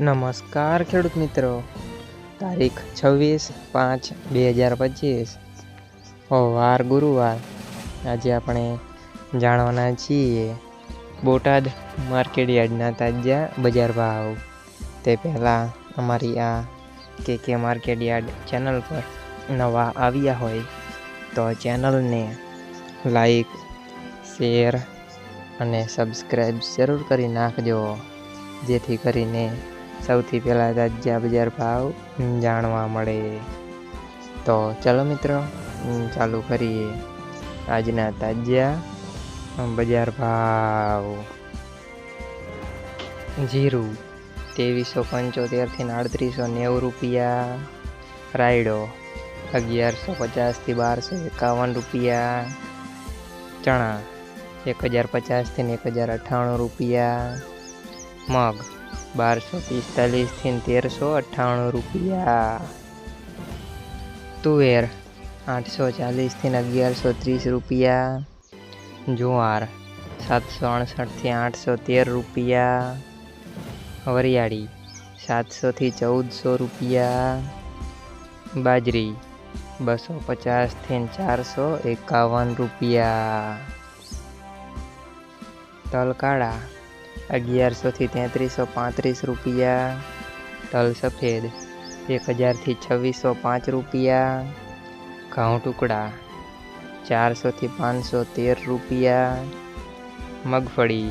નમસ્કાર ખેડૂત મિત્રો. તારીખ છવ્વીસ પાંચ બે હજાર પચીસ. વાર ગુરુવાર. આજે આપણે જાણવાના છીએ બોટાદ માર્કેટ યાર્ડના તાજા બજાર ભાવ. તે પહેલાં અમારી આ કે કે માર્કેટ યાર્ડ ચેનલ પર નવા આવ્યા હોય તો ચેનલને લાઈક, શેર અને સબસ્ક્રાઈબ જરૂર કરી નાખજો. જેથી કરીને સૌથી પહેલાં તાજા બજાર ભાવ જાણવા મળે. તો ચાલો મિત્રો ચાલુ કરીએ આજના તાજા બજાર ભાવ. જીરું ત્રેવીસો પંચોતેરથી આડત્રીસો નેવું રૂપિયા. રાયડો અગિયારસો પચાસથી બારસો એકાવન રૂપિયા. ચણા એક હજાર પચાસથી એક હજાર અઠ્ઠાણું રૂપિયા. મગ બારસો પિસ્તાલીસથી તેરસો અઠ્ઠાણું રૂપિયા. તુવેર આઠસો ચાલીસથી અગિયારસો ત્રીસ રૂપિયા. જુવાર સાતસો અડસઠથી આઠસો તેર રૂપિયા. વરિયાળી સાતસોથી ચૌદસો રૂપિયા. બાજરી બસો પચાસથી ચારસો એકાવન રૂપિયા. તલ કાળા અગિયારસોથી તેત્રીસો પાંત્રીસ રૂપિયા. તલ સફેદ એક હજારથી છવ્વીસો પાંચ રૂપિયા. ઘઉં ટુકડા ચારસોથી પાંચસો તેર રૂપિયા. મગફળી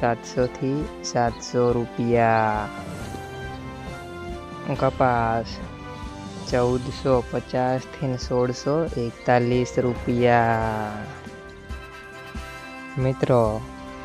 સાતસોથી સાતસો રૂપિયા. કપાસ ચૌદસો પચાસથી સોળસો એકતાલીસ રૂપિયા. મિત્રો